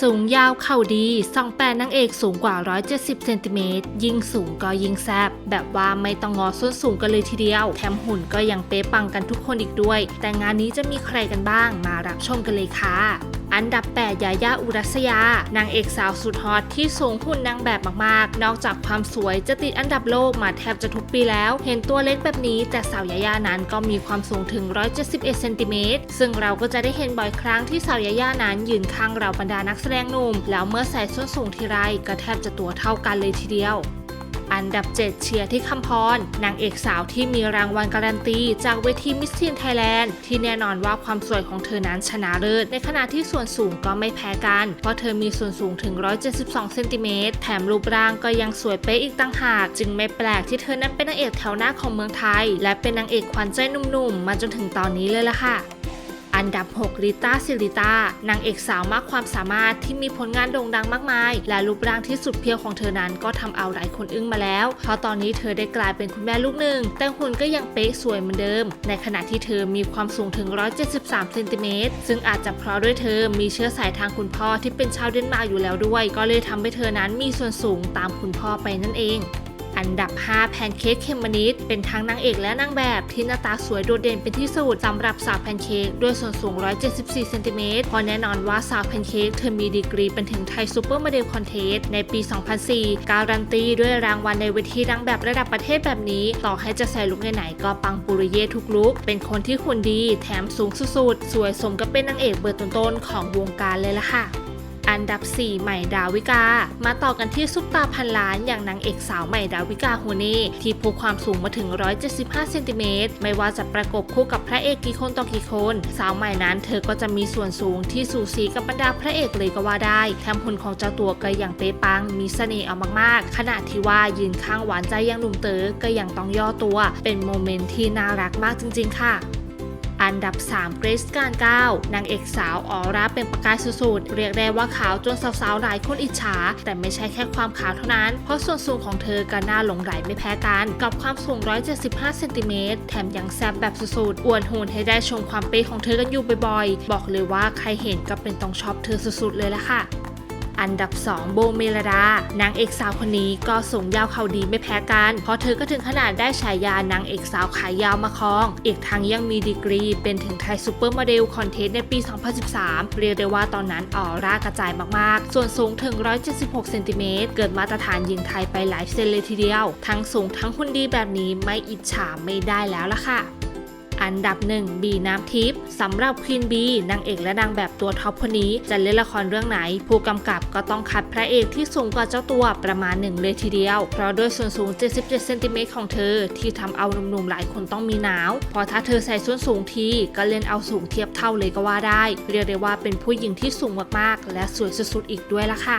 สูงยาวเข่าดีสองแปดนางเอกสูงกว่า 170เซนติเมตรยิ่งสูงก็ยิ่งแซบแบบว่าไม่ต้องงอส้นสูงกันเลยทีเดียว แถมหุ่นก็ยังเป๊ะปังกันทุกคนอีกด้วย แต่งานนี้จะมีใครกันบ้างมารับชมกันเลยค่ะ อันดับ 8 ยายาอุรัสยา นางเอกสาวสุดฮอตที่สูงหุ่นนางแบบมากๆ นอกจากความสวยจะติดอันดับโลกมาแทบจะทุกปีแล้ว เห็นตัวเล็กแบบนี้ แต่สาวยายานั้นก็มีความสูงถึง 171 เซนติเมตร ซึ่งเราก็จะได้เห็นบ่อยครั้งที่สาวยายานั้นยืนข้างเราบรรดานักแสดงหนุ่ม แล้วเมื่อใส่ส้นสูงทีไรก็แทบจะตัวเท่ากันเลยทีเดียว อันดับ 7 เชียร์ที่คำพร นางเอกสาวที่มีรางวัลการันตี จากเวทีมิส s ีนไทยแลนด์ที่แน่นอนว่าความสวยของเธอนั้นชนะเลิศในขณะที่ส่วนสูงก็ไม่แพ้กัน เพราะเธอมีส่วนสูงถึง 172 เซนติเมตรแถมรูปร่างก็ยังสวยเป๊ะอีกต่างหาก จึงไม่แปลกที่เธอนั้นเป็นนางเอกแถวหน้าของเมืองไทย และเป็นนางเอกขวัญใจหนุ่มๆมาจนถึงตอนนี้เลยล่ะค่ะ อันดับ 6 ลิต้าซิลิต้านางเอกสาวมากความสามารถที่มีผลงานโด่งดังมากมาย และรูปร่างที่สุดเพียวของเธอนั้นก็ทำเอาหลายคนอึ้งมาแล้ว เพราะตอนนี้เธอได้กลายเป็นคุณแม่ลูกหนึ่ง แต่หุ่นก็ยังเป๊ะสวยเหมือนเดิม ในขณะที่เธอมีความสูงถึง 173เซนติเมตรซึ่งอาจจะเพราะด้วยเธอมีเชื้อสายทางคุณพ่อที่เป็นชาวเดนมาร์กอยู่แล้วด้วย ก็เลยทำให้เธอนั้นมีส่วนสูงตามคุณพ่อไปนั่นเอง อันดับ 5 แพนเค้กเคมานิดเป็นทั้งนางเอกและนางแบบที่หน้าตาสวยโดดเด่นเป็นที่สุดสำหรับสาวแพนเค้กด้วยส่วนสูง 174 เซนติเมตรพราะแน่นอนว่าสาวแพนเค้กเธอมีดีกรีเป็นถึงไทยซูเปอร์โมเดลคอนเทสในปี 2004 การันตีด้วยรางวัลในเวทีนางแบบระดับประเทศแบบนี้ ต่อให้จะใส่ลุคไหนๆก็ปังปุริเย่ทุกลุคเป็นคนที่หุ่นดี แถมสูงสุดๆสวยสมกับเป็นนางเอกเบอร์ต้นๆของวงการเลยล่ะค่ะ อันดับ 4 ใหม่ดาวิกา มาต่อกันที่ซุปตาพันล้านอย่างนางเอกสาวใหม่ดาวิกาโฮเน่ที่พูความสูงมาถึง 175 เซนติเมตร ไม่ว่าจะประกบคู่กับพระเอกกี่คนต่อกี่คน สาวใหม่นั้นเธอก็จะมีส่วนสูงที่สูสีกับบรรดาพระเอกเลยก็ว่าได้แถมหุ่นของเจ้าตัวก็ยังเป๊ะปัง มีเสน่ห์เอามากๆ ขณะที่ว่ายืนข้างหวานใจอยังหนุ่มเต๋อก็ยังต้องย่อตัว เป็นโมเมนต์ที่น่ารักมากจริง ๆ ค่ะ อันดับ 3 เกรซการก้าวนางเอกสาวออร่าเป็นประกายสุดๆ เรียกได้ว่าขาวจนสาวๆ หลายคนอิจฉา แต่ไม่ใช่แค่ความขาวเท่านั้น เพราะส่วนสูงของเธอก็น่าหลงไหลไม่แพ้กัน กับความสูง 175 เซนติเมตร แถมยังแซบแบบสุดๆ อวดหุ่นให้ได้ชมความเป๊ะของเธอกันอยู่บ่อยๆ บอกเลยว่าใครเห็นก็เป็นต้องชอบเธอสุดๆ เลยละค่ะ อันดับ 2 โบเมลดานางเอกสาวคนนี้ก็สูงยาวเข่าดีไม่แพ้กัน เพราะเธอก็ถึงขนาดได้ฉายานางเอกสาวขายาวมาครอง อีกทั้งยังมีดีกรีเป็นถึงไทยซูเปอร์โมเดลคอนเทสต์ในปี 2013 เรียกได้ว่าตอนนั้นออร่ากระจายมากๆ ส่วนสูงถึง 176 เซนติเมตร เกิดมาตรฐานหญิงไทยไปหลายเซนเลยทีเดียว ทั้งสูงทั้งหุ่นดีแบบนี้ไม่อิจฉาไม่ได้แล้วล่ะค่ะ อันดับหนึ่งบีน้ำทิพย์สำหรับควีนบีนางเอกและนางแบบตัวท็อปคนนี้จะเล่นละครเรื่องไหน ผู้กำกับก็ต้องคัดพระเอกที่สูงกว่าเจ้าตัวประมาณหนึ่งเลยทีเดียว เพราะด้วยส่วนสูง 77เซนติเมตรของเธอ ที่ทำเอาหนุ่มๆหลายคนต้องมีหนาวเพราะถ้าเธอใส่ส้นสูงทีก็เล่นเอาสูงเทียบเท่าเลยก็ว่าได้ เรียกได้ว่าเป็นผู้หญิงที่สูงมากๆ และสวยสุดๆอีกด้วยล่ะค่ะ